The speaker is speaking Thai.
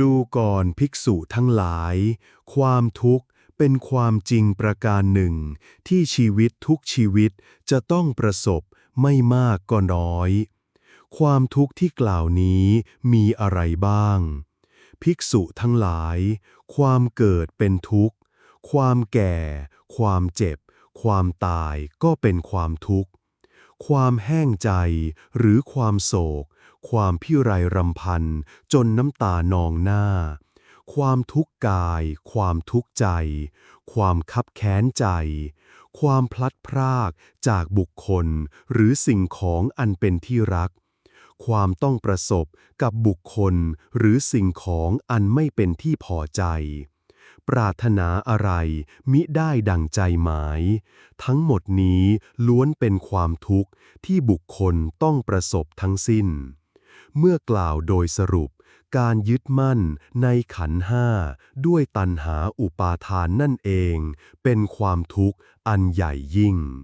ดูก่อนภิกษุทั้งหลาย ความทุกข์เป็นความจริงประการหนึ่ง ที่ชีวิตทุกชีวิตจะต้องประสบไม่มากก็น้อย ความทุกข์ที่กล่าวนี้มีอะไรบ้าง ภิกษุทั้งหลาย ความเกิดเป็นทุกข์ ความแก่ ความเจ็บ ความตายก็เป็นความทุกข์ ความแห้งใจหรือความโศก ความพิไรรำพัน จนน้ำตานองหน้า ความทุกข์กาย ความทุกข์ใจ ความคับแค้นใจ ความพลัดพรากจากบุคคลหรือสิ่งของอันเป็นที่รัก ความต้องประสบกับบุคคลหรือสิ่งของอันไม่เป็นที่พอใจปรารถนาอะไรมิได้ดังใจหมาย ทั้งหมดนี้ล้วนเป็นความทุกข์ที่บุคคลต้องประสบทั้งสิ้น เมื่อกล่าวโดยสรุป การยึดมั่นในขันห้าด้วยตัณหาอุปาทานนั่นเอง เป็นความทุกข์อันใหญ่ยิ่ง